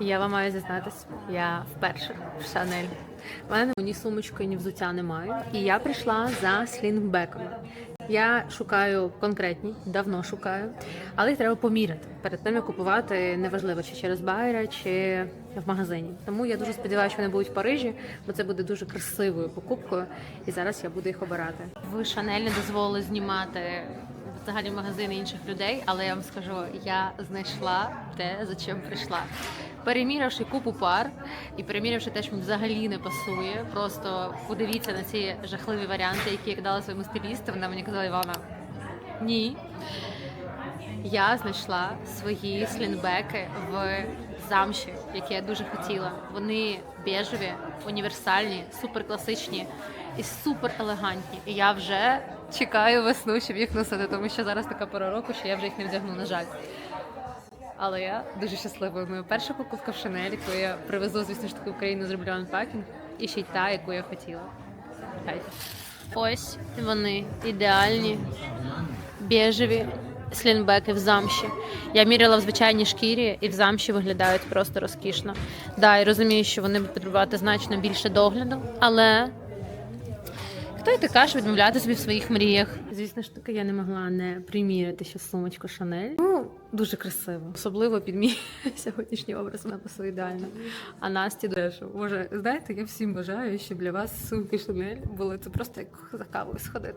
Я вам маю зізнатись, я вперше в Шанель. У мене ні сумочки, ні взуття немає. І я прийшла за слінгбеками. Я шукаю конкретні, давно шукаю, але їх треба поміряти перед тим, як купувати, неважливо, чи через байра, чи в магазині. Тому я дуже сподіваюся, що вони будуть в Парижі, бо це буде дуже красивою покупкою. І зараз я буду їх обирати. В Шанель не дозволили знімати взагалі магазини інших людей, але я вам скажу, я знайшла те, за чим прийшла. Переміривши купу пар і переміривши те, що мені взагалі не пасує, просто подивіться на ці жахливі варіанти, які я дала своєму стилісту. Вона мені казала, Івана, ні. Я знайшла свої слінбеки в замші, які я дуже хотіла. Вони бежеві, універсальні, суперкласичні і супер елегантні. І я вже чекаю весну, щоб їх носити, тому що зараз така пора року, що я вже їх не вдягну, на жаль. Але я дуже щаслива. Моя перша покупка в Шанель, яку я привезу, звісно ж таки, Україну, зроблю анпакінг, і ще й та, яку я хотіла. Хай. Ось вони ідеальні, біжеві слінбеки в замші. Я міряла в звичайній шкірі і в замші виглядають просто розкішно. Да, і розумію, що вони будуть потребувати значно більше догляду, але хто й така, що відмовляти собі в своїх мріях? Звісно ж таки, я не могла не приміряти ще сумочку Шанель. Ну, дуже красиво. Особливо під мій сьогоднішній образ вона пасує ідеально. А Насті дуже Боже, знаєте, я всім бажаю, щоб для вас сумки Шанель були це просто як за кавою сходити.